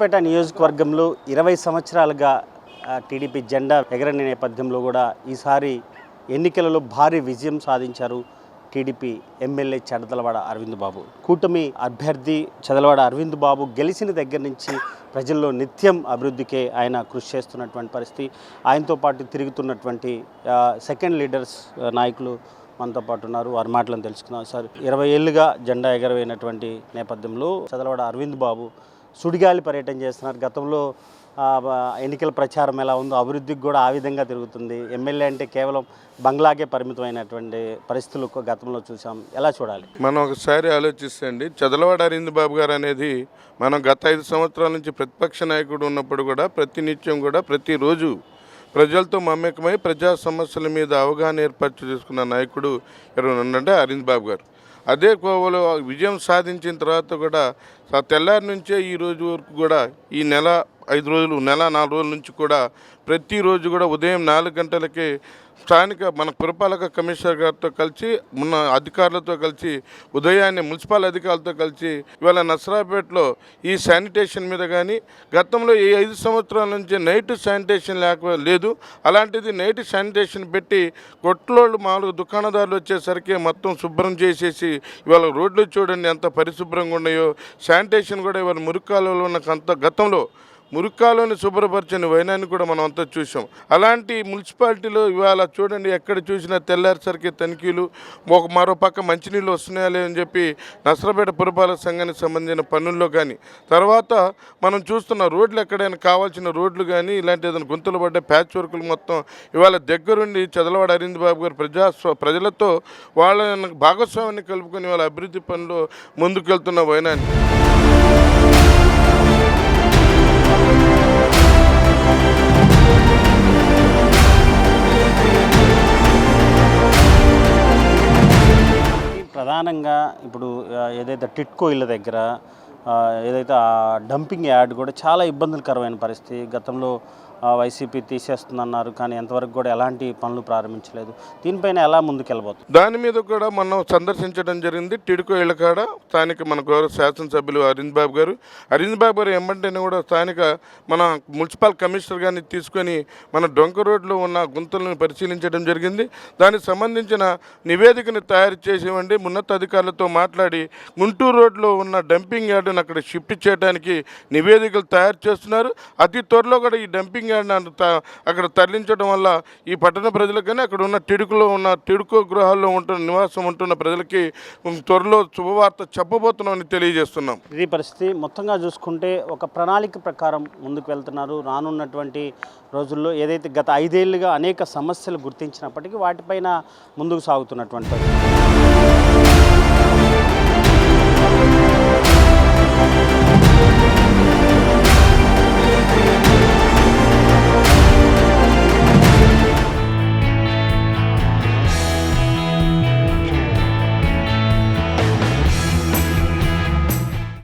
నర్సరావుపేట నియోజకవర్గంలో ఇరవై సంవత్సరాలుగా టీడీపీ జెండా ఎగరని నేపథ్యంలో కూడా ఈసారి ఎన్నికలలో భారీ విజయం సాధించారు టీడీపీ ఎమ్మెల్యే చదలవాడ అరవింద్ బాబు. కూటమి అభ్యర్థి చదలవాడ అరవింద్ బాబు గెలిచిన దగ్గర నుంచి ప్రజల్లో నిత్యం అభివృద్ధికే ఆయన కృషి చేస్తున్నటువంటి పరిస్థితి. ఆయనతో పాటు తిరుగుతున్నటువంటి సెకండ్ లీడర్స్ నాయకులు మనతో పాటు ఉన్నారు. వారి మాటలను తెలుసుకుందాం సార్. ఇరవై ఏళ్ళుగా జెండా ఎగరవైనటువంటి నేపథ్యంలో చదలవాడ అరవింద్ బాబు సుడిగాలి పర్యటన చేస్తున్నారు. గతంలో ఎన్నికల ప్రచారం ఎలా ఉందో అభివృద్ధికి కూడా ఆ విధంగా తిరుగుతుంది. ఎమ్మెల్యే అంటే కేవలం బంగ్లాకే పరిమితమైనటువంటి పరిస్థితులు గతంలో చూసాం. ఎలా చూడాలి? మనం ఒకసారి ఆలోచిస్తే అండి చదలవాడ అరవింద్ బాబు గారు అనేది మనం గత ఐదు సంవత్సరాల నుంచి ప్రతిపక్ష నాయకుడు ఉన్నప్పుడు కూడా ప్రతినిత్యం కూడా ప్రతిరోజు ప్రజలతో మమేకమై ప్రజా సమస్యల మీద అవగాహన ఏర్పాటు చేసుకున్న నాయకుడు ఎవరు? అంటే అరవింద్ బాబు గారు. అదే కోవలో విజయం సాధించిన తర్వాత కూడా తెల్లారి నుంచే ఈ రోజు వరకు కూడా ఈ నెల ఐదు రోజులు నెల నాలుగు రోజుల నుంచి కూడా ప్రతిరోజు కూడా ఉదయం నాలుగు గంటలకే స్థానిక మన పురపాలక కమిషనర్ గారితో కలిసి ఉన్న అధికారులతో కలిసి ఉదయాన్నే మున్సిపల్ అధికారులతో కలిసి ఇవాళ నసరాపేటలో ఈ శానిటేషన్ మీద కానీ గతంలో ఈ ఐదు సంవత్సరాల నుంచి నైట్ శానిటేషన్ లేక లేదు. అలాంటిది నైట్ శానిటేషన్ పెట్టి కొట్లోళ్ళు మామూలుగా దుకాణదారులు వచ్చేసరికి మొత్తం శుభ్రం చేసేసి ఇవాళ రోడ్లు చూడండి ఎంత పరిశుభ్రంగా ఉన్నాయో. శానిటేషన్ కూడా ఇవాళ మురికాలలో ఉన్న గతంలో మురుక్కాలోని శుభ్రపరచని వైనాన్ని కూడా మనం అంతా చూసాం అలాంటి మున్సిపాలిటీలో ఇవాళ చూడండి ఎక్కడ చూసినా తెల్లారిసరికి తనిఖీలు ఒక మరో పక్క మంచినీళ్ళు వస్తున్నాయా లేదని చెప్పి నసరపేట పురపాలక సంఘానికి సంబంధించిన పనుల్లో కానీ తర్వాత మనం చూస్తున్న రోడ్లు ఎక్కడైనా కావాల్సిన రోడ్లు కానీ ఇలాంటి ఏదైనా గుంతలు పడ్డ ప్యాచ్ వర్కులు మొత్తం ఇవాళ దగ్గరుండి చదలవాడ అరవింద్ బాబు గారు ప్రజాస్వ ప్రజలతో వాళ్ళ భాగస్వామ్యాన్ని కలుపుకొని వాళ్ళ అభివృద్ధి పనులు ముందుకెళ్తున్న వైనాన్ని. ప్రధానంగా ఇప్పుడు ఏదైతే టిట్కో ఇళ్ళ దగ్గర ఏదైతే ఆ డంపింగ్ యార్డ్ కూడా చాలా ఇబ్బందులకరమైన పరిస్థితి. గతంలో వైసీపీ తీసేస్తుందన్నారు కానీ ఎంతవరకు కూడా ఎలాంటి పనులు ప్రారంభించలేదు. దీనిపైన ఎలా ముందుకెళ్ళబోతుంది దాని మీద కూడా మనం సందర్శించడం జరిగింది. టిడుకో ఇళ్ళకాడ స్థానిక మన గౌరవ శాసనసభ్యులు అరవింద్ బాబు గారు. అరవింద్ బాబు గారు ఏమంటేనే కూడా స్థానిక మన మున్సిపల్ కమిషనర్ గారిని తీసుకొని మన డొంక రోడ్లో ఉన్న గుంతలను పరిశీలించడం జరిగింది. దానికి సంబంధించిన నివేదికను తయారు చేసేవండి. ఉన్నత అధికారులతో మాట్లాడి గుంటూరు రోడ్లో ఉన్న డంపింగ్ యార్డును అక్కడ షిఫ్ట్ చేయడానికి నివేదికలు తయారు చేస్తున్నారు. అతి త్వరలో కూడా ఈ డంపింగ్ యార్డ్ను అక్కడ తరలించడం వల్ల ఈ పట్టణ ప్రజలకు కానీ అక్కడ ఉన్న టిడుకులో ఉన్న టిడుకు గృహాల్లో ఉంటున్న నివాసం ఉంటున్న ప్రజలకి త్వరలో శుభవార్త చెప్పబోతున్నామని తెలియజేస్తున్నాం. ఇది పరిస్థితి. మొత్తంగా చూసుకుంటే ఒక ప్రణాళిక ప్రకారం ముందుకు వెళ్తున్నారు. రానున్నటువంటి రోజుల్లో ఏదైతే గత ఐదేళ్ళుగా అనేక సమస్యలు గుర్తించినప్పటికీ వాటిపైన ముందుకు సాగుతున్నటువంటి పరిస్థితి.